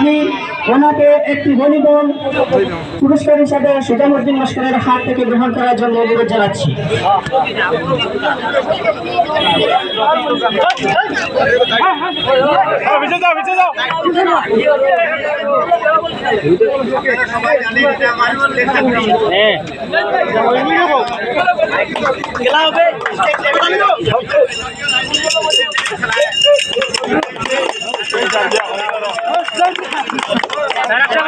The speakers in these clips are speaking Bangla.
আমি ওনাকে একটি ভলিবল পুরস্কার হিসাবে সুজামুদ্দিন লস্করের হাত থেকে গ্রহণ করার জন্য অনুরোধ জানাচ্ছি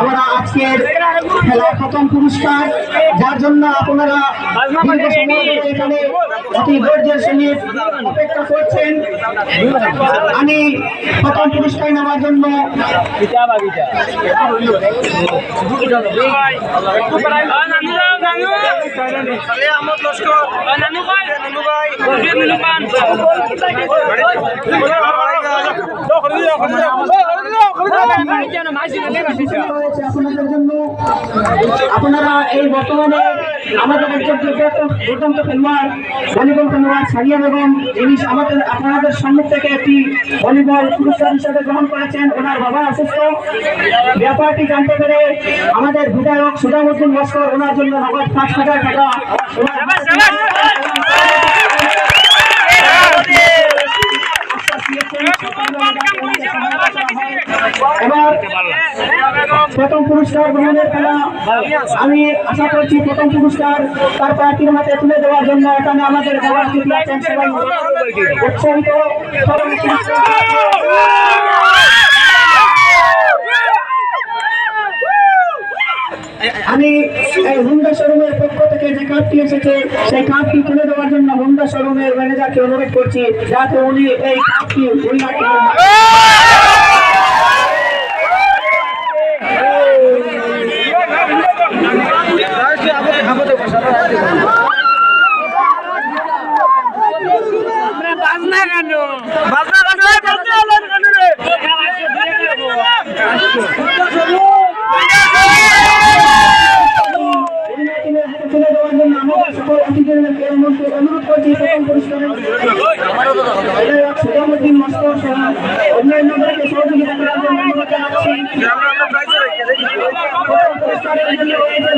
আমরা প্রথম পুরস্কার যার জন্য আপনারা এখানে অতি ধৈর্যের সঙ্গে অপেক্ষা করছেন আমি প্রথম পুরস্কার নেওয়ার জন্য রয়েছে আপনাদের জন্য। আপনারা এই বর্তমানে আমাদের একজন দুর্দান্ত- খেলোয়াড় ভলিবল খেলোয়াড় সারিয়া বেগম। যিনি আমাদের আপনাদের সম্মুখ থেকে একটি ভলিবল পুরস্কার হিসেবে গ্রহণ করেছেন। ওনার বাবা অসুস্থ। ব্যাপারটি জানতে পেরে আমাদের বিধায়ক সুদামুদ্দিন লস্কর ওনার জন্য নগদ পাঁচ হাজার টাকা। এবার প্রথম পুরস্কার গ্রহণের খেলা আমি আশা করছি প্রথম পুরস্কার তার প্রার্থীর হাতে তুলে দেওয়ার জন্য এখানে আমাদের আছেন সবাই উৎসাহিত। আমি এই হুন্ডা শোরুমের পক্ষ থেকে যে কার্ডটি এসেছে সেই কার্ডটি তুলে দেওয়ার জন্য হুন্ডা শোরুমের ম্যানেজারকে অনুরোধ করছি যাতে উনি এই কার্ডটি বাজনা কেন বাজনা কেন উইনারটির হাতে তুলে দেওয়ার জন্য আমাদের সকল অতিথিদেরকে অনুরোধ- করছি প্রথম পুরস্কারের সুজামুদ্দিন মস্কর সহ অন্যান্যদেরকে সহযোগিতা করার জন্য অনুরোধ জানাচ্ছি প্রথম পুরস্কারের জন্য রয়েছে